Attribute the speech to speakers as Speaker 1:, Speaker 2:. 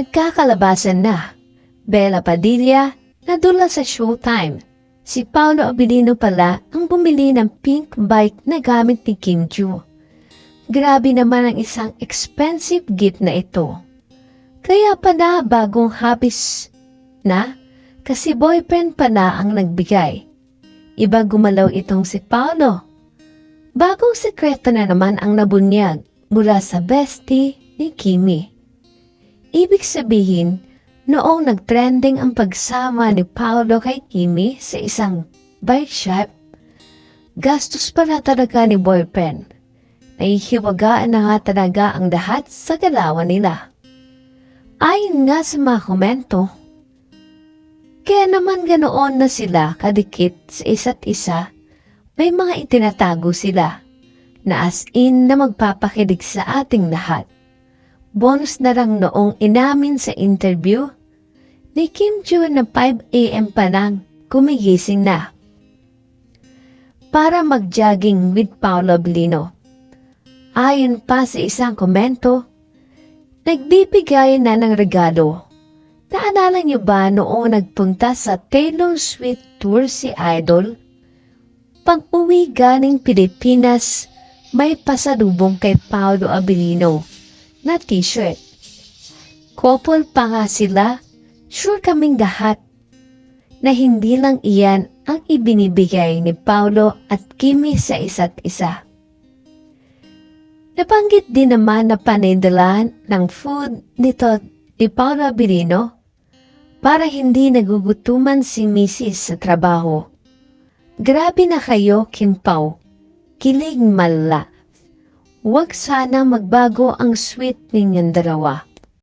Speaker 1: Nagkakalabasan na. Bella Padilla, nadula sa showtime. Si Paolo Abilino pala ang bumili ng pink bike na gamit ni Kim Joo. Grabe naman ang isang expensive gift na ito. Kaya pala bagong habis na kasi boyfriend pa na ang nagbigay. Iba gumalaw itong si Paolo. Bagong sekreto na naman ang nabunyag mula sa bestie ni Kimi. Ibig sabihin, noong nagtrending ang pagsama ni Paolo kay Kimi sa isang bike shop, gastos pala talaga ni boyfriend. Nahihiwagaan na nga talaga ang lahat sa galawan nila. Ayon nga sa mga komento, kaya naman ganoon na sila kadikit sa isa't isa, may mga itinatago sila na as in na magpapakilig sa ating lahat. Bonus na lang noong inamin sa interview ni Kim Joo na 5 a.m. pa lang kumigising na para mag-jogging with Paolo Blino. Ayon pa sa isang komento, nagbibigay na ng regalo. Naalala niyo ba noong nagpunta sa Taylor Swift Tour si Idol? Pag uwi galing Pilipinas, may pasalubong kay Paolo Abilino na t-shirt. Couple pa nga sila, sure kaming lahat na hindi lang iyan ang ibinibigay ni Paolo at Kimi sa isa't isa. Nabanggit din naman na panindalan ng food nito ni Paolo Abilino para hindi nagugutuman si Mrs. sa trabaho. Grabe na kayo, Kim Pao. Kilig mala. Huwag sana magbago ang sweet ninyong dalawa.